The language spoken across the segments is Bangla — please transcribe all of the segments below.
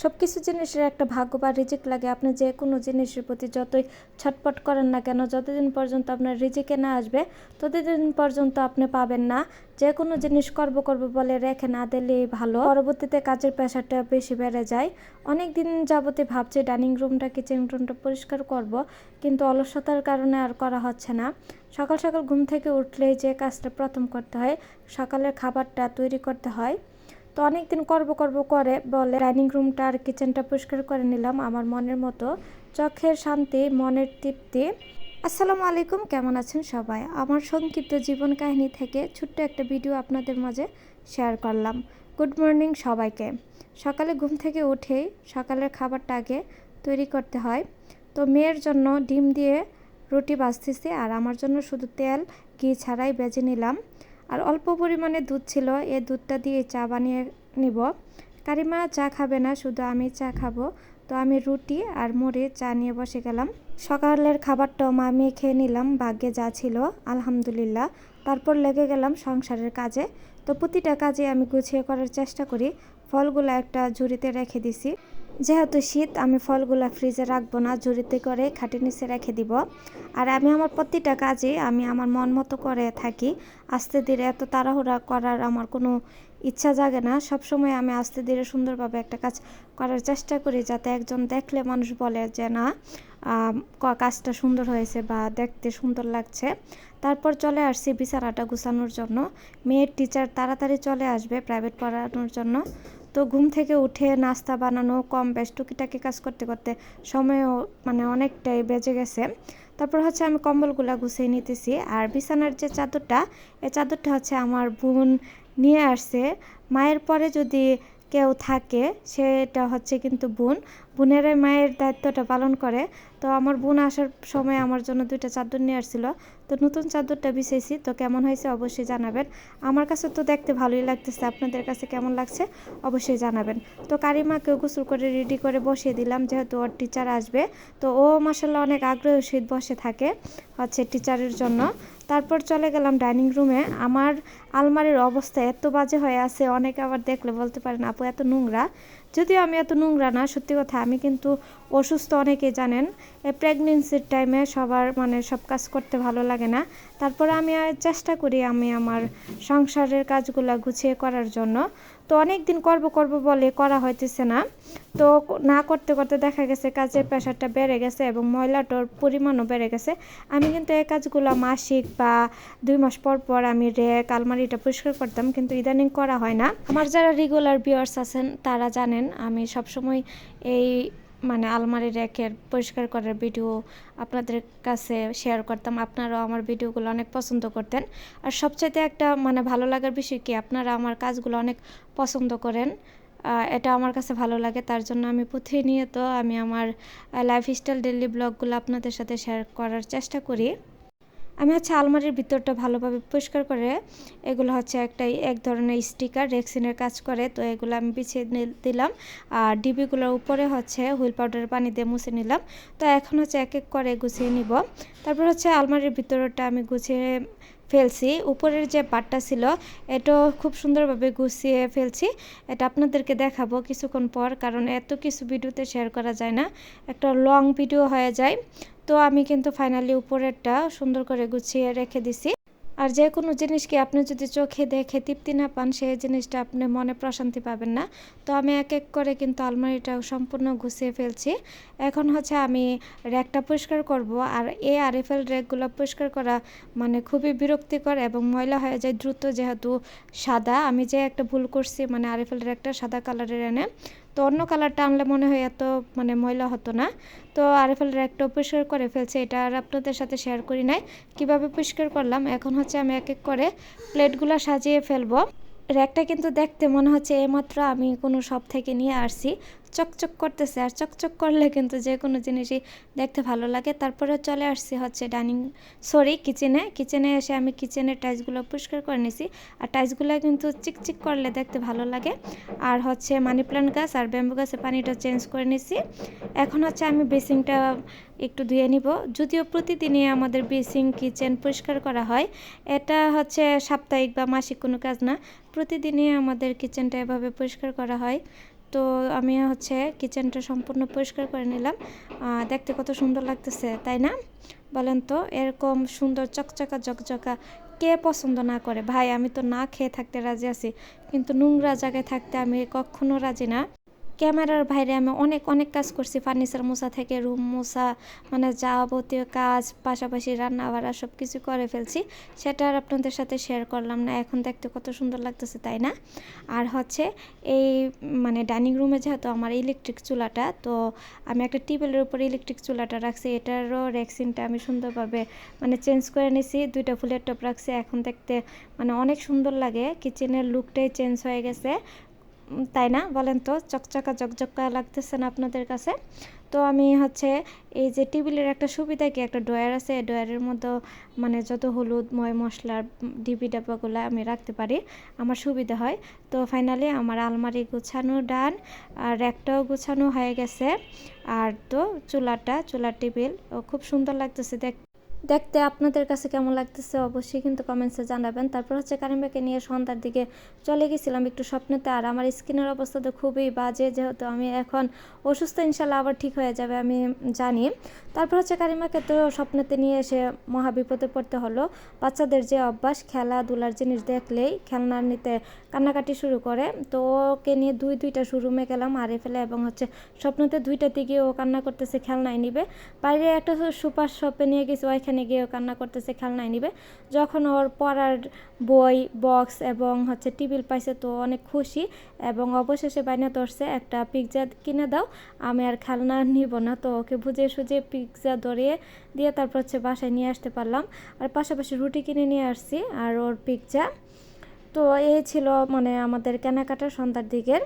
সব কিছু জিনিসের একটা ভাগ্য বা রিজিক লাগে। আপনি যে কোনো জিনিসের প্রতি যতই ছটপট করেন না কেন, যতদিন পর্যন্ত আপনার রিজিকে না আসবে, ততদিন পর্যন্ত আপনি পাবেন না। যে কোনো জিনিস করব করব বলে রেখে না দিলেই ভালো। পরবর্তীতে কাজের প্রেশারটা বেশি বেড়ে যায়। অনেক দিন যাবতে ভাবছি ডাইনিং রুমটা, কিচেন রুমটা পরিষ্কার করব, কিন্তু অলসতার কারণে আর করা হচ্ছে না। সকাল সকাল ঘুম থেকে উঠলেই যে কাজটা প্রথম করতে হয়, সকালের খাবারটা তৈরি করতে হয়। তো অনেক দিন করব করব করে বলে ডাইনিং রুমটা আর কিচেনটা পরিষ্কার করে নিলাম আমার মনের মতো। চোখের শান্তি, মনের তৃপ্তি। আসসালামু আলাইকুম, কেমন আছেন সবাই? আমার সংক্ষিপ্ত জীবন কাহিনী থেকে ছোট্ট একটা ভিডিও আপনাদের মাঝে শেয়ার করলাম। গুড মর্নিং সবাইকে। সকালে ঘুম থেকে উঠেই সকালের খাবারটা আগে তৈরি করতে হয়। তো মেয়ের জন্য ডিম দিয়ে রুটি বাজতেছি আর আমার জন্য শুধু তেল, ঘি ছাড়াই বেজে নিলাম। আর অল্প পরিমাণে দুধ ছিল এই দুধটা দিয়ে চা বানিয়ে নিব। কারিমা চা খাবে না, শুধু আমি চা খাব। তো আমি রুটি আর মুড়ি চা নিয়ে বসে গেলাম। সকালের খাবারটাও মা আমি খেয়ে নিলাম, ভাগ্যে যা ছিল, আলহামদুলিল্লাহ। তারপর লেগে গেলাম সংসারের কাজে। তো প্রতিটা কাজে আমি গুছিয়ে করার চেষ্টা করি। ফলগুলো একটা ঝুড়িতে রেখে দিছি। যেহেতু শীত, আমি ফলগুলো ফ্রিজে রাখব না, ঝুড়িতে করে খাটের নিচে রেখে দিব। আর আমি আমার প্রতিটা কাজে আমি আমার মন মতো করে থাকি। আস্তে ধীরে এত তাড়াহুড়া করার আমার কোনো ইচ্ছা জাগে না। সবসময় আমি আস্তে ধীরে সুন্দরভাবে একটা কাজ করার চেষ্টা করি যাতে একজন দেখলে মানুষ বলে যে, না কাজটা সুন্দর হয়েছে বা দেখতে সুন্দর লাগছে। তারপর চলে আসছি বিছানাটা গুছানোর জন্য। মেয়ের টিচার তাড়াতাড়ি চলে আসবে প্রাইভেট পড়ানোর জন্য। তো ঘুম থেকে উঠে নাস্তা বানানো, কম বেশ টুকিটাকি কাজ করতে করতে সময়ও মানে অনেকটাই বেজে গেছে। তারপর হচ্ছে আমি কম্বলগুলো গুছিয়ে নিতেছি। আর বিছানার যে চাদরটা এই চাদরটা হচ্ছে আমার বোন নিয়ে আসছে। মায়ের পরে যদি কেউ থাকে, সেটা হচ্ছে কিন্তু বোন। বোনেরাই মায়ের দায়িত্বটা পালন করে। তো আমার বোন আসার সময় আমার জন্য দুইটা চাদর নিয়ে আসছিল। তো নতুন চাদরটা বিছাইছি। তো কেমন হয়েছে অবশ্যই জানাবেন। আমার কাছে তো দেখতে ভালোই লাগতেছে। আপনাদের কাছে কেমন লাগছে অবশ্যই জানাবেন। তো কারিমাকে গোসল করে রেডি করে বসিয়ে দিলাম, যেহেতু ওর টিচার আসবে। তো ও মাসাল্লাহ অনেক আগ্রহী শীত বসে থাকে, হচ্ছে টিচারের জন্য। তারপর চলে গেলাম ডাইনিং রুমে। আমার আলমারির অবস্থা এত বাজে হয়ে আছে, অনেকে আবার দেখলে বলতে পারেন, আপু, এত নোংরা। যদিও আমি এত নোংরা না, সত্যি কথা, আমি কিন্তু অসুস্থ অনেকেই জানেন। প্রেগনেন্সির টাইমে সবার মানে সব কাজ করতে ভালো লাগে না। তারপর আমি চেষ্টা করি আমি আমার সংসারের কাজগুলো গুছিয়ে করার জন্য। তো অনেক দিন করব করব বলে করা হইতেছে না। তো না করতে করতে দেখা গেছে কাজের প্রেশারটা বেড়ে গেছে এবং ময়লাটার পরিমাণও বেড়ে গেছে। আমি কিন্তু এই কাজগুলো মাসিক বা দুই মাস পর পর আমি রেক, আলমারিটা পরিষ্কার করতাম কিন্তু ইদানিং করা হয় না। আমার যারা রেগুলার বিয়ার্স আছেন তারা জানেন আমি সবসময় এই মানে আলমারি র্যাকের পরিষ্কার করার ভিডিও আপনাদের কাছে শেয়ার করতাম। আপনারাও আমার ভিডিওগুলো অনেক পছন্দ করতেন। আর সবচাইতে একটা মানে ভালো লাগার বিষয় কি? আপনারা আমার কাজগুলো অনেক পছন্দ করেন। এটা আমার কাছে ভালো লাগে। তার জন্য আমি প্রতিনিয়ত আমি আমার লাইফস্টাইল ডেলি ব্লগগুলো আপনাদের সাথে শেয়ার করার চেষ্টা করি। আমি হচ্ছে আলমারির ভিতরটা ভালোভাবে পরিষ্কার করে এগুলো হচ্ছে একটা এক ধরনের স্টিকার, রেক্সিনের কাজ করে, তো এগুলো আমি বিছিয়ে দিলাম। আর ডিবিগুলোর উপরে হচ্ছে হুইল পাউডারের পানি দিয়ে মুছে নিলাম। তো এখন হচ্ছে এক এক করে গুছিয়ে নিব। তারপর হচ্ছে আলমারির ভিতরটা আমি গুছিয়ে ফেলছি। উপরের যে পাটটা ছিল এটাও খুব সুন্দরভাবে গুছিয়ে ফেলছি। এটা আপনাদেরকে দেখাবো কিছুক্ষণ পর, কারণ এত কিছু ভিডিওতে শেয়ার করা যায় না। একটা লং ভিডিও হয়ে যায়। তো আমি কিন্তু ফাইনালি উপরেরটা সুন্দর করে গুছিয়ে রেখে দিছি। আর যে কোনো জিনিসকে আপনি যদি চোখে দেখে তৃপ্তি না পান, সেই জিনিসটা আপনি মনে প্রশান্তি পাবেন না। তো আমি এক এক করে কিন্তু আলমারিটা সম্পূর্ণ গুছিয়ে ফেলছি। এখন হচ্ছে আমি র্যাকটা পরিষ্কার করব আর এ আরএফএল র্যাকগুলো পরিষ্কার করা মানে খুবই বিরক্তিকর এবং ময়লা হয়ে যায় দ্রুত যেহেতু সাদা। আমি যে একটা ভুল করছি মানে আরএফএল র্যাকটা সাদা কালারের এনে তো অন্য কালারটা আনলে মনে হয় এত মানে ময়লা হতো না। তো আরএফএল একটা পরিষ্কার করে ফেলছে, এটা আর আপনাদের সাথে শেয়ার করি নাই। কীভাবে পরিষ্কার করলাম? এখন হচ্ছে আমি এক এক করে প্লেটগুলো সাজিয়ে ফেলব। র্যাকটা কিন্তু দেখতে মনে হচ্ছে এইমাত্র আমি কোনো শপ থেকে নিয়ে আসছি। চকচক করতেছে আর চকচক করলে কিন্তু যে কোনো জিনিসই দেখতে ভালো লাগে। তারপরে চলে আসছি হচ্ছে ডাইনিং, সরি, কিচেনে। কিচেনে এসে আমি কিচেনের টাইলসগুলো পরিষ্কার করে নিছি। আর টাইলসগুলো কিন্তু চিকচিক করলে দেখতে ভালো লাগে। আর হচ্ছে মানি প্লান্ট গাছ আর ব্যাম্বু গাছের পানিটা চেঞ্জ করে নিছি। এখন হচ্ছে আমি বেসিংটা একটু ধুয়ে নিব। যদিও প্রতিদিনই আমাদের বেসিং কিচেন পরিষ্কার করা হয়। এটা হচ্ছে সাপ্তাহিক বা মাসিক কোনো কাজ না। প্রতিদিনই আমাদের কিচেনটা এভাবে পরিষ্কার করা হয়। তো আমি হচ্ছে কিচেনটা সম্পূর্ণ পরিষ্কার করে নিলাম। দেখতে কত সুন্দর লাগতেছে, তাই না? বলেন তো, এরকম সুন্দর চকচকা জকজকা কে পছন্দ না করে? ভাই, আমি তো না খেয়ে থাকতে রাজি আছি, কিন্তু নোংরা জায়গায় থাকতে আমি কখনো রাজি না। ক্যামেরার বাইরে আমি অনেক অনেক কাজ করছি। ফার্নিচার মোছা থেকে, রুম মোছা মানে যাবতীয় কাজ, পাশাপাশি রান্না বাড়া সব কিছু করে ফেলছি। সেটা আর আপনাদের সাথে শেয়ার করলাম না। এখন দেখতে কত সুন্দর লাগতেছে, তাই না? আর হচ্ছে এই মানে ডাইনিং রুমে যেহেতু আমার ইলেকট্রিক চুলাটা, তো আমি একটা টেবিলের উপর ইলেকট্রিক চুলাটা রাখছি। এটারও রেক্সিনটা আমি সুন্দরভাবে মানে চেঞ্জ করে নিছি। দুইটা ফুলের টপ রাখছি। এখন দেখতে মানে অনেক সুন্দর লাগে। কিচেনের লুকটাই চেঞ্জ হয়ে গেছে। তাই না? বলেন তো, চকচকা জকজকা লাগতেছে না আপনাদের কাছে? তো আমি হচ্ছে এই যে টেবিলের একটা সুবিধা কি? একটা ড্রয়ার আছে, এই ড্রয়ারের মধ্যে মানে যত হলুদ, ময় মশলার ডিবি ডাব্বাগুলো আমি রাখতে পারি, আমার সুবিধা হয়। তো ফাইনালি আমার আলমারি গুছানো ডান আর র্যাকটাও গুছানো হয়ে গেছে। আর তো চুলাটা, চুলার টেবিল, ও খুব সুন্দর লাগতেছে দেখ দেখতে আপনাদের কাছে কেমন লাগতেছে অবশ্যই কিন্তু কমেন্টসে জানাবেন। তারপর হচ্ছে কারিমবাকে নিয়ে সন্ধ্যার দিকে চলে গেছিলাম একটু স্বপ্নেতে। আর আমার স্কিনের অবস্থা তো খুবই বাজে, যেহেতু আমি এখন অসুস্থ, ইনশাল্লাহ আবার ঠিক হয়ে যাবে আমি জানি। তারপর হচ্ছে কারিমাকে তো স্বপ্নেতে নিয়ে এসে মহাবিপদে পড়তে হলো। বাচ্চাদের যে অভ্যাস, খেলাধুলার জিনিস দেখলেই খেলনা নিতে কান্নাকাটি শুরু করে। তো ওকে নিয়ে দুই দুইটা শোরুমে গেলাম আরে ফেলে এবং হচ্ছে স্বপ্নতে দুইটাতে গিয়ে ও কান্না করতেছে, খেলনায় নিবে। বাইরে একটা সুপার শপে নিয়ে গেছে ওইখানে গিয়ে কান্না করতেছে, খেলনায় নিবে। যখন ওর পড়ার বই বক্স এবং হচ্ছে টিবিল পাইছে তো অনেক খুশি এবং অবশেষে বাইনা ধরছে, একটা পিৎজা কিনে দাও, আমি আর খেলনা নিব না। তো ওকে বুঝিয়ে সুঝিয়ে পিৎজা ধরিয়ে দিয়ে তারপর হচ্ছে বাসায় নিয়ে আসতে পারলাম। আর পাশাপাশি রুটি কিনে নিয়ে আসছি আর ওর পিৎজা তো এই ছিল মানে আমাদের কেনাকাটা সন্ধ্যার দিকের।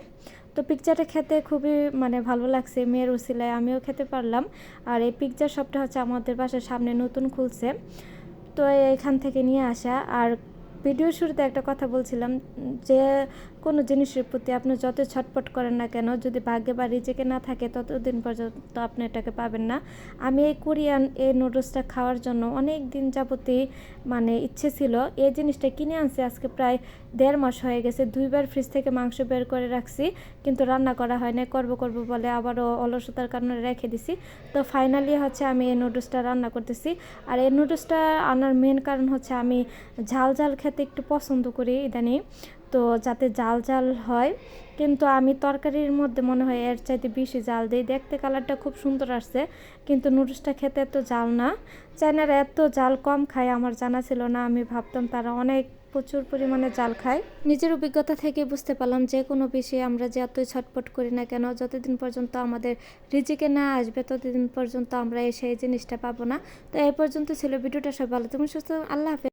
তো পিকচারটা খেতে খুবই মানে ভালো লাগছে, মেয়ের উসিলায় আমিও খেতে পারলাম। আর এই পিকচার শপটা হচ্ছে আমাদের বাসার সামনে নতুন খুলছে। তো এখান থেকে নিয়ে আসা। আর ভিডিও শুরুতে একটা কথা বলছিলাম যে কোনো জিনিসের প্রতি আপনি যত ছটপট করেন না কেন, যদি ভাগ্যে বা রিজেকে না থাকে, ততদিন পর্যন্ত আপনি এটাকে পাবেন না। আমি এই কোরিয়ান এই নুডলসটা খাওয়ার জন্য অনেক দিন যাবতই মানে ইচ্ছে ছিল। এই জিনিসটা কিনে আনছি, আজকে প্রায় দেড় মাস হয়ে গেছে। দুইবার ফ্রিজ থেকে মাংস বের করে রাখছি, কিন্তু রান্না করা হয় না করব করব বলে আবারও অলসতার কারণে রেখে দিছি। তো ফাইনালি হচ্ছে আমি এই নুডলসটা রান্না করতেছি। আর এই নুডলসটা আনার মেন কারণ হচ্ছে আমি ঝাল ঝাল খেতে একটু পছন্দ করি ইদানিং। তো যাতে জাল জাল হয়। কিন্তু আমি তরকারির মধ্যে মনে হয় এর চাইতে বেশি জাল দিই। দেখতে কালারটা খুব সুন্দর আসছে, কিন্তু নুডলসটা খেতে এত জাল না। চাইনারা এত জাল কম খায়, আমার জানা ছিল না। আমি ভাবতাম তারা অনেক প্রচুর পরিমাণে জাল খায়। নিজের অভিজ্ঞতা থেকে বুঝতে পারলাম যে কোনো বিষয়ে আমরা যে এতই ছটপট করি না কেন, যতদিন পর্যন্ত আমাদের রিজিকে না আসবে, ততদিন পর্যন্ত আমরা এই সেই জিনিসটা পাবো না। তো এই পর্যন্ত ছিল ভিডিওটা। সব ভালো তুমি সুস্থ আল্লাহ হাফেজ।